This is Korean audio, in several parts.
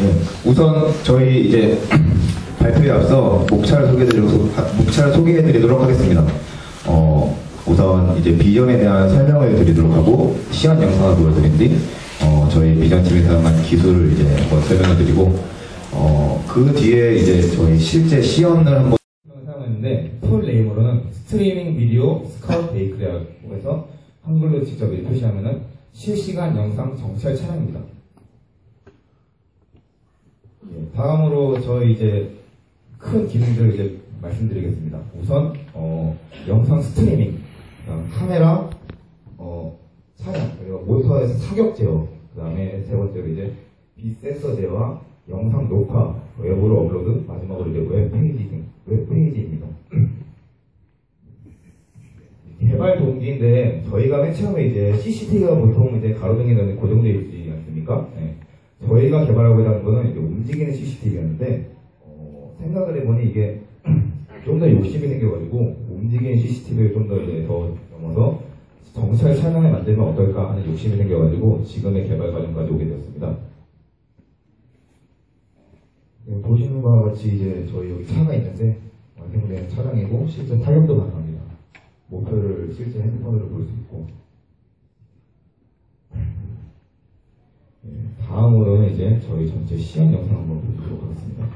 네, 우선 저희 이제 발표에 앞서 목차를 소개해드리도록, 목차를 소개해드리도록 하겠습니다. 어, 우선 이제 비전에 대한 설명을 드리도록 하고 시연 영상을 보여드린 뒤 어, 저희 비전팀이 사용한 기술을 이제 한번 설명해드리고 어, 그 뒤에 이제 저희 실제 시연을 한번 사용했는데 풀 네이머로는 스트리밍 비디오 스카우트 베이크라고 해서 한글로 직접 표시하면은 실시간 영상 정찰 차량입니다. 예, 다음으로 저희 이제 큰 기능들을 이제 말씀드리겠습니다. 우선 어, 영상 스트리밍, 카메라, 어, 차량, 그리고 모터에서 사격 제어, 그 다음에 세 번째로 이제 비센서 제어와 영상 녹화, 웹으로 업로드, 마지막으로 이제 웹 페이지 등, 웹 페이지입니다. 개발 동기인데 저희가 맨 처음에 이제 CCTV가 보통 이제 가로등에는 고정되어 있지 않습니까? 네. 저희가 개발하고자 하는 거는 이제 움직이는 CCTV였는데 어, 생각을 해보니 이게 좀 더 욕심이 생겨가지고 움직이는 CCTV를 좀 더 이제 더 넘어서 정찰 차량을 만들면 어떨까 하는 욕심이 생겨가지고 지금의 개발 과정까지 오게 되었습니다. 네, 보시는 바와 같이 이제 저희 여기 차가 있는데 완성된 차량이고 실제 타격도 가능합니다. 목표를 실제 핸드폰으로 볼 수 있고 다음으로는 이제 저희 전체 시연 영상 한번 보도록 하겠습니다.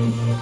Yeah.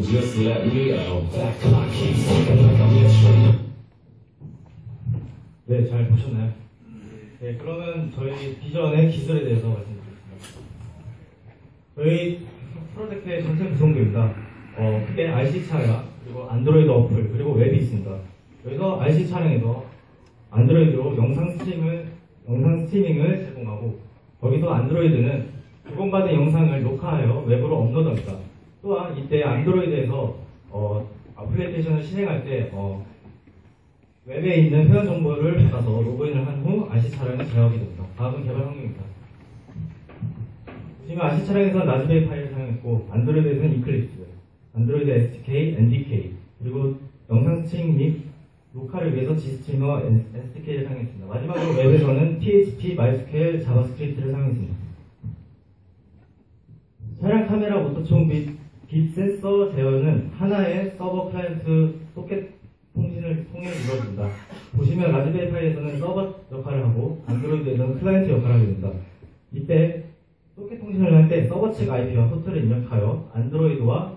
Just let me out. That clock keeps ticking like a metronome. 네, 잘 보셨나요? 네, 그러면 저희 비전의 기술에 대해서 말씀드리겠습니다. 저희 프로젝트의 전체 구성도입니다. 어, 크게 RC 차량, 그리고 안드로이드 어플, 그리고 웹이 있습니다. 여기서 RC 차량에서 안드로이드로 영상 스트리밍을, 영상 스트리밍을 제공하고, 거기서 안드로이드는 제공받은 영상을 녹화하여 웹으로 업로드합니다. 또한 이때 안드로이드에서 어, 어플리케이션을 실행할 때 어, 웹에 있는 회원 정보를 받아서 로그인을 한후 RC 차량을 제어하게 됩니다. 다음은 개발 환경입니다. 보시면 RC 차량에서는 라즈베리 파이를 사용했고 안드로이드에서는 이클립스, 안드로이드 SDK, NDK 그리고 영상 스트링 및 녹화를 위해서 G스트리머 SDK를 사용했습니다. 마지막으로 웹에서는 PHP, MySQL, 자바스크립트를 사용했습니다. 차량 카메라 모터총 및, 빛 센서 제어는 하나의 서버 클라이언트 소켓 통신을 통해 이루어집니다. 파이에서는 서버 역할을 하고 안드로이드에서는 클라이언트 역할을 하게 됩니다. 이때 소켓 통신을 할 때 서버 측 IP와 포트를 입력하여 안드로이드와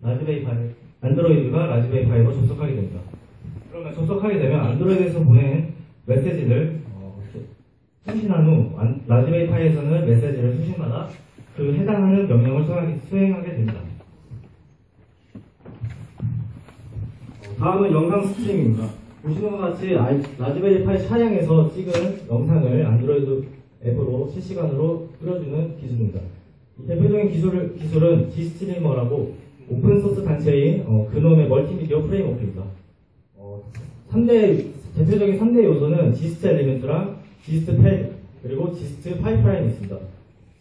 라즈베리 파이, 안드로이드가 라즈베리 파이로 접속하게 됩니다. 그러면 접속하게 되면 안드로이드에서 보낸 메시지를 어, 수신한 후 안- 라즈베리 파이에서는 메시지를 수신받아 그 해당하는 명령을 수행하게, 수행하게 됩니다. 어, 다음은 영상 스트리밍입니다. 보시는 것 같이 알- 라즈베리 파이 차량에서 찍은 영상을 안드로이드 앱으로 실시간으로 뿌려주는 기술입니다. 이 대표적인 기술, 기술은 G스트리머라고 오픈소스 단체인 어, 그놈의 멀티미디어 프레임워크입니다. 어, 3대, 대표적인 3대 요소는 지스트 엘리멘트랑 지스트 패드, 그리고 지스트 파이프라인이 있습니다.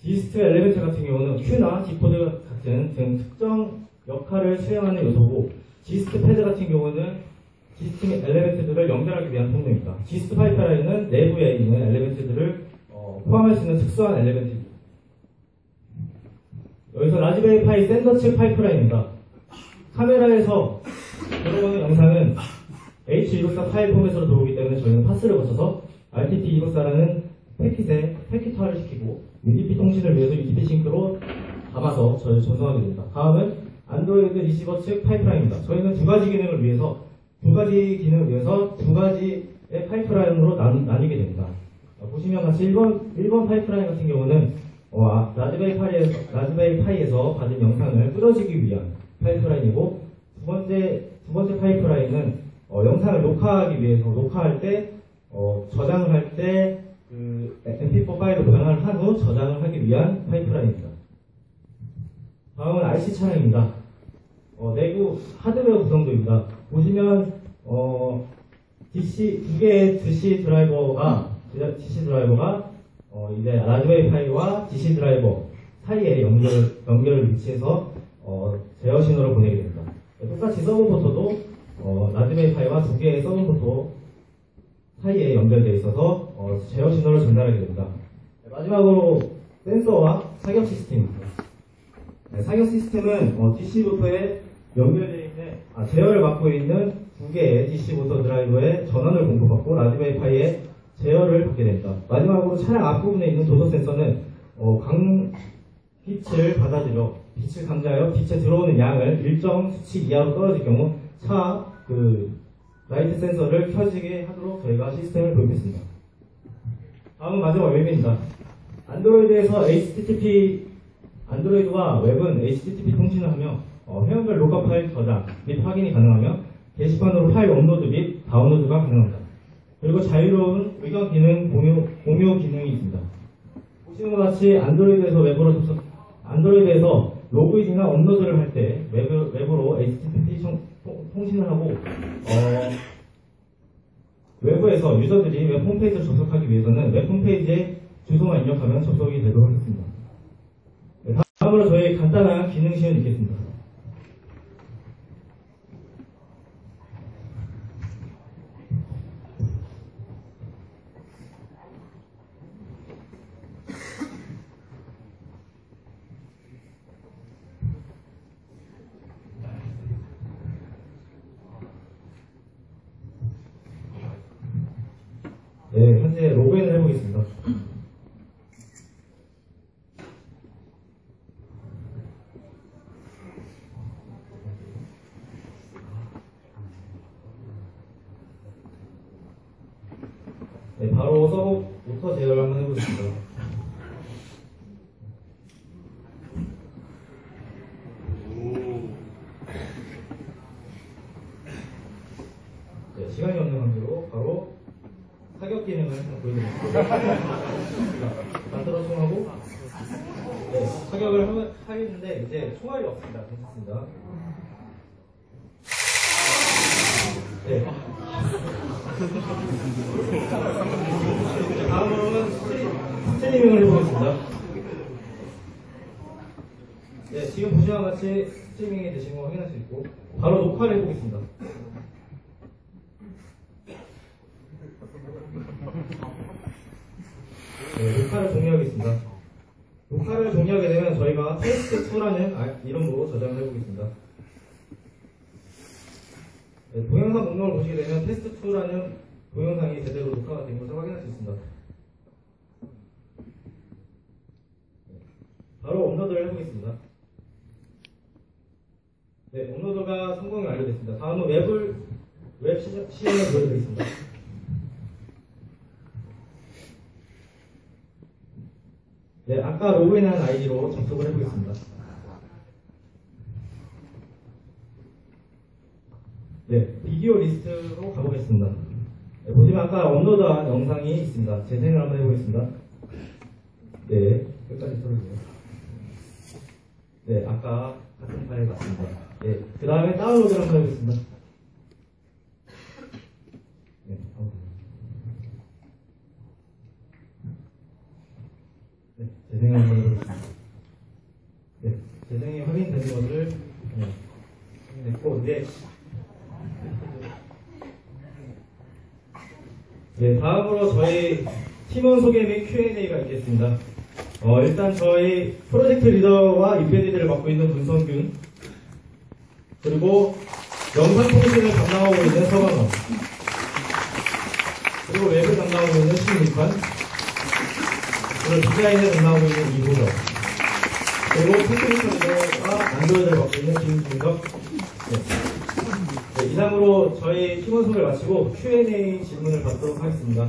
지스트 엘리멘트 같은 경우는 큐나 디코드 같은 등 특정 역할을 수행하는 요소고, 지스트 패드 같은 경우는 지스트 엘리멘트들을 연결하기 위한 통로입니다. 지스트 파이프라인은 내부에 있는 엘리멘트들을 어, 포함할 수 있는 특수한 엘리멘트입니다. 여기서 라즈베리 파이 샌더 측 파이프라인입니다. 카메라에서 들어오는 영상은 H264 파일 포맷으로 들어오기 때문에 저희는 파스를 거쳐서 RTP264라는 패킷에 패킷화를 시키고 UDP 통신을 위해서 UDP 싱크로 담아서 저희 전송하게 됩니다. 다음은 안드로이드 리시버 측 파이프라인입니다. 저희는 두 가지 기능을 위해서 두 가지 기능을 위해서 두 가지의 파이프라인으로 나, 나뉘게 됩니다. 어, 보시면 같이 1번, 1번 파이프라인 같은 경우는 어, 아, 라즈베리 파이에서, 라즈베리 파이에서 받은 영상을 끌어주기 위한 파이프라인이고 두 번째 두 번째 파이프라인은 어, 영상을 녹화하기 위해서 녹화할 때 어, 저장을 할 때 그 MP4 파일로 변환을 한 후 저장을 하기 위한 파이프라인입니다. 다음은 RC 차량입니다. 어, 내부 하드웨어 구성도입니다. 보시면 어, DC 두 개의 DC 드라이버가 DC 드라이버가 어, 이제 라즈베리 파이와 DC 드라이버 사이에 연결 연결을 위치해서 어, 제어 신호를 보내게 됩니다. 똑같이 서브 포터도 어, 라즈베리 파이와 두 개의 서브 포터 사이에 연결되어 있어서 어, 제어 신호를 전달하게 됩니다. 네, 마지막으로 센서와 사격 시스템입니다. 네, 사격 시스템은 어, DC부터에 연결되어 제어를 맡고 있는 두 개의 DC부터 드라이버에 전원을 공급받고 라즈베리 파이에 제어를 받게 됩니다. 마지막으로 차량 앞부분에 있는 도서 센서는 어, 강 빛을 받아들여 빛을 감지하여 빛에 들어오는 양을 일정 수치 이하로 떨어질 경우 차 그 라이트 센서를 켜지게 하도록 저희가 시스템을 도입했습니다. 다음은 마지막 웹입니다. 안드로이드에서 HTTP 안드로이드와 웹은 HTTP 통신을 하며 어, 회원별 로컬 파일 저장 및 확인이 가능하며 게시판으로 파일 업로드 및 다운로드가 가능합니다. 그리고 자유로운 의견 기능 공유, 공유 기능이 있습니다. 보시는 것 같이 안드로이드에서 웹으로 접속, 안드로이드에서 로그인이나 업로드를 할 때 웹으로, 웹으로 HTTP 통신을 하고 어, 외부에서 유저들이 웹 홈페이지를 접속하기 위해서는 웹 홈페이지에 주소만 입력하면 접속이 되도록 하겠습니다. 네, 다음으로 저희 간단한 기능 시연 있겠습니다. 네, 현재 로그인을 해보겠습니다. 네, 바로 서버부터 제어를 한번 해보겠습니다. 네, 시간이 없는 기능을 한번 보여드리겠습니다. 만들어 총하고 네, 사격을 하면, 하겠는데 이제 총알이 없습니다. 괜찮습니다. 네. 다음으로는 스트리- 스트리밍을 해보겠습니다. 네, 지금 보시와 같이 스트리밍이 되신 거 확인할 수 있고 바로 녹화를 해보겠습니다. 네, 녹화를 종료하겠습니다. 녹화를 종료하게 되면 저희가 테스트 2라는 아, 이름으로 저장을 해보겠습니다. 네, 동영상 목록을 보시게 되면 테스트 2라는 동영상이 제대로 녹화가 된 것을 확인할 수 있습니다. 네, 바로 업로드를 해보겠습니다. 네, 업로드가 성공이 완료됐습니다. 다음은 웹을, 웹 시연- 시연을 보여드리겠습니다. 네, 아까 로그인한 아이디로 접속을 해보겠습니다. 네, 비디오 리스트로 가보겠습니다. 네, 보시면 아까 업로드한 영상이 있습니다. 재생을 한번 해보겠습니다. 네, 끝까지 틀어주세요. 네, 아까 같은 파일 같습니다. 네, 그 다음에 다운로드를 한번 해보겠습니다. 네, 다운로드. 네, 해보겠습니다. 네, 재생이 확인되는 것을 네, 확인했고, 이제 네, 다음으로 저희 팀원 소개 및 Q&A가 있겠습니다. 어, 일단 저희 프로젝트 리더와 유패디들을 맡고 있는 문성균, 그리고 영상 통신을 담당하고 있는 서광원, 그리고 웹을 담당하고 있는 신육환, 그리고 디자인을 담당하고 있는 이호정, 그리고 리더와 안드로이드를 맡고 있는 김준석, 네. 네, 이상으로 저희 팀원 소개를 마치고 Q&A 질문을 받도록 하겠습니다.